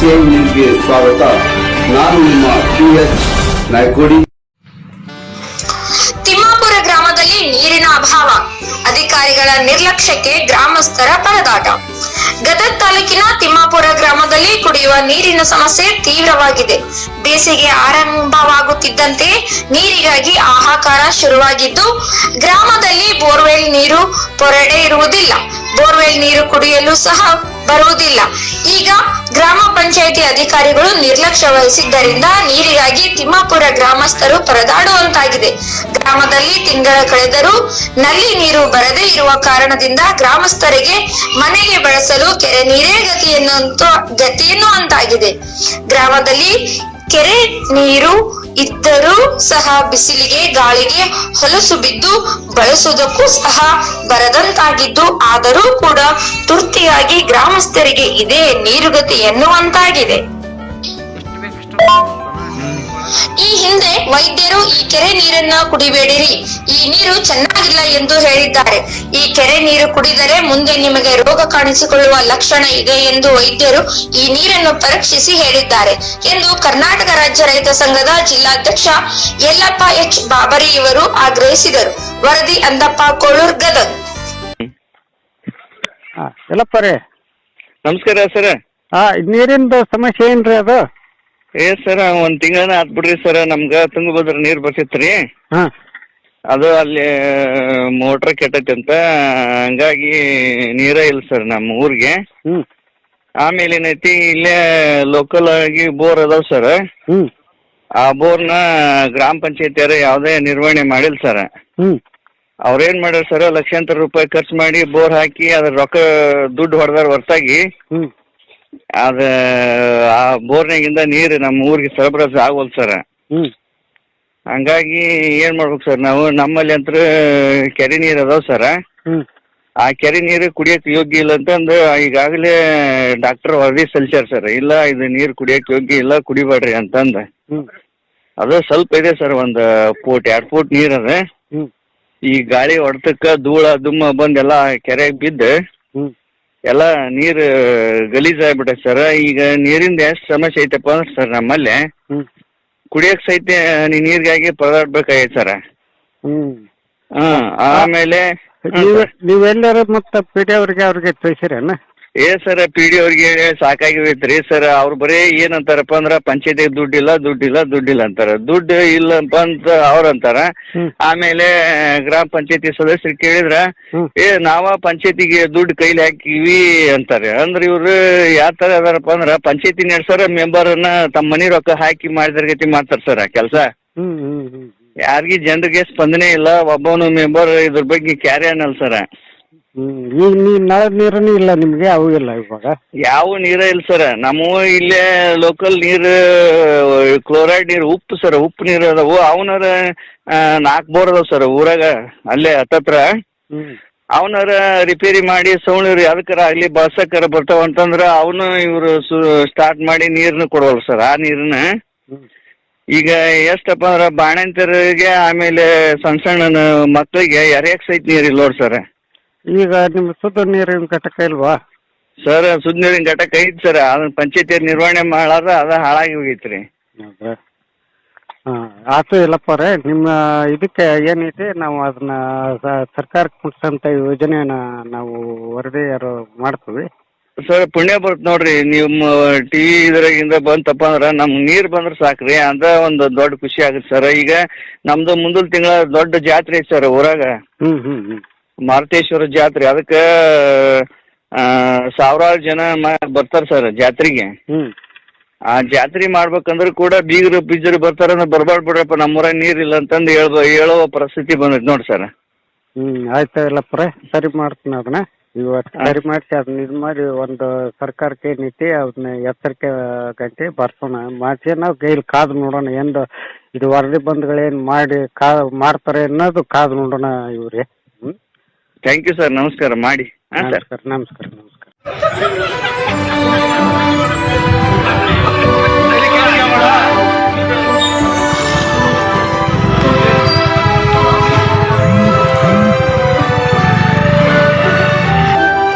BCI ನ್ಯೂಸ್ಗೆ ಸ್ವಾಗತ. ನಾನು ನಿಮ್ಮ ಪಿ ಎಚ್ ನಾಯ್ಕೋಡಿ. ತಿಮ್ಮಾಪುರ ಗ್ರಾಮದಲ್ಲಿ ನೀರಿನ ಅಭಾವ. ಅಧಿಕಾರಿಗಳ ನಿರ್ಲಕ್ಷ್ಯಕ್ಕೆ ಗ್ರಾಮಸ್ಥರ ಪರದಾಟ. ಗದಗ ತಾಲೂಕಿನ ತಿಮ್ಮಾಪುರ ಗ್ರಾಮದಲ್ಲಿ ಕುಡಿಯುವ ನೀರಿನ ಸಮಸ್ಯೆ ತೀವ್ರವಾಗಿದೆ. ಬೇಸಿಗೆ ಆರಂಭವಾಗುತ್ತಿದ್ದಂತೆ ನೀರಿಗಾಗಿ ಹಾಹಾಕಾರ ಶುರುವಾಗಿದ್ದು, ಗ್ರಾಮದಲ್ಲಿ ಬೋರ್ವೆಲ್ ನೀರು ಪೊರಡೆ ಇರುವುದಿಲ್ಲ. ಬೋರ್ವೆಲ್ ನೀರು ಕುಡಿಯಲು ಸಹ ಬರುವುದಿಲ್ಲ. ಈಗ ಗ್ರಾಮ ಪಂಚಾಯಿತಿ ಅಧಿಕಾರಿಗಳು ನಿರ್ಲಕ್ಷ್ಯ ವಹಿಸಿದ್ದರಿಂದ ನೀರಿಗಾಗಿ ತಿಮ್ಮಾಪುರ ಗ್ರಾಮಸ್ಥರು ಪರದಾಡುವಂತಾಗಿದೆ ಗ್ರಾಮದಲ್ಲಿ ತಿಂಗಳ ಕಳೆದರೂ ನಲ್ಲಿ ನೀರು ಬರದೇ ಇರುವ ಕಾರಣದಿಂದ ಗ್ರಾಮಸ್ಥರಿಗೆ ಮನೆಗೆ ಬಳಸಲು ಕೆರೆ ನೀರೇ ಗತಿಯನ್ನು ಗತಿಯನ್ನು ಅಂತಾಗಿದೆ. ಗ್ರಾಮದಲ್ಲಿ ಕೆರೆ ನೀರು ಇದ್ದರೂ ಸಹ ಬಿಸಿಲಿಗೆ, ಗಾಳಿಗೆ ಹೊಲಸು ಬಿದ್ದು ಬಳಸುವುದಕ್ಕೂ ಸಹ ಬರದಂತಾಗಿದ್ದು, ಆದರೂ ಕೂಡ ತುರ್ತಿಯಾಗಿ ಗ್ರಾಮಸ್ಥರಿಗೆ ಇದೇ ನೀರುಗತಿ ಎನ್ನುವಂತಾಗಿದೆ. ಈ ಹಿಂದೆ ವೈದ್ಯರು ಈ ಕೆರೆ ನೀರನ್ನ ಕುಡಿಬೇಡಿರಿ. ಈ ನೀರು ಚೆನ್ನಾಗಿಲ್ಲ ಎಂದು ಹೇಳಿದ್ದಾರೆ. ಈ ಕೆರೆ ನೀರು ಕುಡಿದರೆ ಮುಂದೆ ನಿಮಗೆ ರೋಗ ಕಾಣಿಸಿಕೊಳ್ಳುವ ಲಕ್ಷಣ ಇದೆ ಎಂದು ವೈದ್ಯರು ಈ ನೀರನ್ನು ಪರೀಕ್ಷಿಸಿ ಹೇಳಿದ್ದಾರೆ ಎಂದು ಕರ್ನಾಟಕ ರಾಜ್ಯ ರೈತ ಸಂಘದ ಜಿಲ್ಲಾಧ್ಯಕ್ಷ ಯಲ್ಲಪ್ಪ ಎಚ್ ಬಾಬರಿ ಇವರು ಆಗ್ರಹಿಸಿದರು. ವರದಿ ಅಂದಪ್ಪ ಕೋಳೂರ್ ಗದಗ್ ಎಲ್ಲಪ್ಪ ರೀ ನಮಸ್ಕಾರ ಸರ್. ಹಾ ನೀರಿನ ಸಮಸ್ಯೆ ಏನ್ರಿ ಅದು? ಏ ಸರ್ ಒಂದು ತಿಂಗಳನ ಆತ್ ಬಿಡ್ರಿ ಸರ್ ನಮ್ಗ ತುಂಗಭದ್ರ ನೀರು ಬರ್ತಿತ್ತು ರೀ ಹಾಂ. ಅದು ಅಲ್ಲಿ ಮೋಟ್ರ್ ಕೆಟ್ಟೈತೆ ಅಂತ ಹಂಗಾಗಿ ನೀರೇ ಇಲ್ಲ ಸರ್ ನಮ್ಮ ಊರಿಗೆ. ಆಮೇಲೆ ಏನೈತಿ ಇಲ್ಲೇ ಲೋಕಲ್ ಆಗಿ ಬೋರ್ ಅದಾವ ಸರ್. ಆ ಬೋರ್ನ ಗ್ರಾಮ ಪಂಚಾಯತಿಯವರು ಯಾವುದೇ ನಿರ್ವಹಣೆ ಮಾಡಿಲ್ಲ ಸರ್. ಅವ್ರೇನ್ ಅವ್ರೇನು ಮಾಡ್ಯಾರ ಸರ್ ಲಕ್ಷಾಂತರ ರೂಪಾಯಿ ಖರ್ಚು ಮಾಡಿ ಬೋರ್ ಹಾಕಿ ಅದ್ರ ರೊಕ್ಕ ದುಡ್ಡು ಹೊಡೆದಾರ ಹೊರತಾಗಿ ಅದ ಆ ಬೋರ್ನಾಗಿಂದ ನೀರು ನಮ್ಮ ಊರಿಗೆ ಸರಬರಾಜು ಆಗೋಲ್ ಸರ್. ಹ್ಞೂ ಹಂಗಾಗಿ ಏನು ಮಾಡ್ಬೇಕು ಸರ್? ನಾವು ನಮ್ಮಲ್ಲಿ ಅಂತೂ ಕೆರೆ ನೀರು ಅದಾವ ಸರ್. ಹ್ಞೂ ಆ ಕೆರೆ ನೀರು ಕುಡಿಯೋಕೆ ಯೋಗ್ಯ ಇಲ್ಲ ಅಂತಂದು ಈಗಾಗಲೇ ಡಾಕ್ಟರ್ ವರದಿ ಸಲ್ಲಿಸ್ಯಾರ ಸರ್. ಇಲ್ಲ ಇದು ನೀರು ಕುಡಿಯೋಕೆ ಯೋಗ್ಯ ಇಲ್ಲ ಕುಡಿಬೇಡ್ರಿ ಅಂತಂದು ಹ್ಞೂ ಅದು ಸ್ವಲ್ಪ ಇದೆ ಸರ್ ಒಂದು ಫೂಟ್ ಎರಡು ಫೂಟ್ ನೀರು ಅದ. ಹ್ಞೂ ಈ ಗಾಳಿ ಹೊಡೆತಕ್ಕೆ ಧೂಳ ದುಮ್ಮ ಬಂದೆಲ್ಲ ಕೆರೆಗೆ ಬಿದ್ದು ಹ್ಞೂ ಎಲ್ಲ ನೀರು ಗಲೀಜ್ ಆಗ್ಬಿಟ್ಟೈತೆ ಸರ್. ಈಗ ನೀರಿಂದ ಎಷ್ಟು ಸಮಸ್ಯೆ ಐತಪ್ಪ ಅಂದ್ರೆ ಸರ್ ನಮ್ಮಲ್ಲಿ ಹ್ಞೂ ಕುಡಿಯೋಕೆ ಸಹಿತ ನೀ ನೀರಿಗಾಗಿ ಪರದಾಡ್ಬೇಕಾಗೈತೆ ಸರ್. ಹ್ಮ್. ಹಾಂ ಆಮೇಲೆ ನೀವು ನೀವೆಲ್ಲರೂ ಮತ್ತೆ ಪೇಟೆ ಅವ್ರಿಗೆ ಅವ್ರಿಗೆ ತಿಳಿಸಿರೇನ? ಏ ಸರ್ ಪಿ ಡಿ ಅವ್ರಿಗೆ ಹೇಳಿ ಸಾಕಾಗಿದೈತೆ ರೀ ಸರ್ ಅವ್ರು ಬರೀ ಏನಂತಾರಪ್ಪ ಅಂದ್ರ ಪಂಚಾಯತಿಗೆ ದುಡ್ಡಿಲ್ಲ ದುಡ್ಡಿಲ್ಲ ದುಡ್ಡಿಲ್ಲ ಅಂತಾರ. ದುಡ್ಡು ಇಲ್ಲಪ್ಪ ಅಂತ ಅವ್ರ ಅಂತಾರ. ಆಮೇಲೆ ಗ್ರಾಮ ಪಂಚಾಯತಿ ಸದಸ್ಯರು ಕೇಳಿದ್ರ ಏ ನಾವ ಪಂಚಾಯತಿಗೆ ದುಡ್ಡು ಕೈಲಿ ಹಾಕಿವಿ ಅಂತಾರೆ. ಅಂದ್ರೆ ಇವ್ರು ಯಾವ ತರ ಅದಾರಪ್ಪ ಅಂದ್ರ ಪಂಚಾಯತಿ ನಡ್ಸೋರ ಅನ್ನ ತಮ್ಮ ಮನಿ ರೊಕ್ಕ ಹಾಕಿ ಮಾಡಿದ್ರ ಗತಿ ಮಾಡ್ತಾರೆ ಸರ್ ಕೆಲಸ. ಹ್ಞೂ ಹ್ಞೂ ಯಾರಿಗೆ ಜನರಿಗೆ ಸ್ಪಂದನೆ ಇಲ್ಲ ಒಬ್ಬನು ಮೆಂಬರ್ ಇದ್ರ ಬಗ್ಗೆ ಕ್ಯಾರಿ ಅನ್ನಲ್ಲ ಸರ್. ಹ್ಞೂ ಈಗ ನೀ ನಳ ನೀರೂ ಇಲ್ಲ ನಿಮಗೆ ಅವು ಇಲ್ಲ ಇವಾಗ? ಯಾವ ನೀರ ಇಲ್ಲ ಸರ್. ನಮ್ಮ ಇಲ್ಲೇ ಲೋಕಲ್ ನೀರು ಕ್ಲೋರೈಡ್ ನೀರು ಉಪ್ಪು ಸರ್ ಉಪ್ಪು ನೀರು ಅದಾವು ಅವನಾರ ನಾಲ್ಕು ಬೋರ್ ಅದಾವ ಸರ್ ಊರಾಗ ಅಲ್ಲೇ ಹತ್ತತ್ರ. ಅವನಾರ ರಿಪೇರಿ ಮಾಡಿ ಸೌಣೀರು ಯಾವ್ದಕ್ಕಾರ ಆಗಲಿ ಬಳಸಕ್ಕಾರ ಬರ್ತಾವ ಅಂತಂದ್ರೆ ಅವನು ಇವರು ಸ್ಟಾರ್ಟ್ ಮಾಡಿ ನೀರನ್ನೂ ಕೊಡುವ ಸರ್ ಆ ನೀರನ್ನ ಈಗ ಎಷ್ಟಪ್ಪ ಅಂದ್ರೆ ಬಾಣಂತರಿಗೆ ಆಮೇಲೆ ಸಣ್ಣ ಸಣ್ಣ ಮಕ್ಕಳಿಗೆ ಎರೆಯಕ್ಕೆ ಸಹಿತ ನೀರ್ ನೋಡಿ ಸರ್. ಈಗ ನಿಮ್ಮ ಶುದ್ಧ ನೀರಿನ ಘಟಕ ಇಲ್ವಾ? ಸರ್ ಶುದ್ಧ ನೀರಿನ ಘಟಕ ಐತಿ ಸರ್. ಅದನ್ನ ಪಂಚಾಯತಿ ನಿರ್ವಹಣೆ ಮಾಡಾರ ಅದ ಹಾಳಾಗಿ ಹೋಗೈತೆ ರೀ ಹೌದಾ? ಹಾಂ ಆತು ಇಲ್ಲಪ್ಪ ರೇ ನಿಮ್ಮ ಇದಕ್ಕೆ ಏನೈತಿ ನಾವು ಅದನ್ನ ಸ- ಸರ್ಕಾರಕ್ಕೆ ಮುಟ್ಸೋಂಥ ಯೋಜನೆನ ನಾವು ವರದಿ ಯಾರು ಮಾಡ್ತೀವಿ? ಸರ್ ಪುಣ್ಯ ಬರುತ್ತೆ ನೋಡ್ರಿ. ನಿಮ್ಮ ಟಿ ವಿ ಇದ್ರಾಗಿಂದ ಬಂತಪ್ಪ ಅಂದ್ರೆ ನಮ್ಗೆ ನೀರು ಬಂದ್ರೆ ಸಾಕ್ರಿ ಅಂತ ಒಂದು ದೊಡ್ಡ ಖುಷಿ ಆಗುತ್ತೆ ಸರ್. ಈಗ ನಮ್ದು ಮುಂದಿನ ತಿಂಗಳ ದೊಡ್ಡ ಜಾತ್ರೆ ಐತಿ ಸರ್ ಊರಾಗ. ಹ್ಮ್ ಹ್ಮ್ ಹ್ಞೂ ಮಾರುತೇಶ್ವರ ಜಾತ್ರೆ. ಅದಕ್ಕೆ ಸಾವಿರಾರು ಜನ ಬರ್ತಾರೆ ಸರ್ ಜಾತ್ರೆಗೆ. ಹ್ಮ್. ಆ ಜಾತ್ರೆ ಮಾಡ್ಬೇಕಂದ್ರೆ ಕೂಡ ಬೀಗರು ಬೀಜರು ಬರ್ತಾರ ಬರ್ಬಾರ್ದು ಬಿಡ್ರಪ್ಪ ನಮ್ಮೂರಾಗ ನೀರಿಲ್ಲ ಅಂತಂದು ಹೇಳ್ಬ ಹೇಳೋ ಪರಿಸ್ಥಿತಿ ಬಂದೈತೆ ನೋಡಿ ಸರ್. ಹ್ಮ್ ಆಯ್ತು ಇಲ್ಲಪ್ಪ ರೇ ಸರಿ ಮಾಡ್ತೀನಿ ಅದನ್ನ. ಇವತ್ತು ಸರಿ ಮಾಡಿಸಿ ಅದನ್ನ ಇದು ಮಾಡಿ ಒಂದು ಸರ್ಕಾರಕ್ಕೆ ಏನೈತಿ ಅದನ್ನ ಎಚ್ಚರಿಕೆ ಗಂಟೆ ಬರ್ಸೋಣ. ಮಾಡಿಸಿ ನಾವು ಕೈಲಿ ಕಾದು ನೋಡೋಣ ಎಂದು ಇದು ವರದಿ ಬಂದ್ಗಳೇನು ಮಾಡಿ ಕಾ ಮಾಡ್ತಾರೆ ಅನ್ನೋದು ಕಾದು ನೋಡೋಣ ಇವ್ರಿ. ಥ್ಯಾಂಕ್ ಯು ಸರ್ ನಮಸ್ಕಾರ. ಮಾಡಿ. ಹಾಂ ಸರ್ ನಮಸ್ಕಾರ ನಮಸ್ಕಾರ ನಮಸ್ಕಾರ.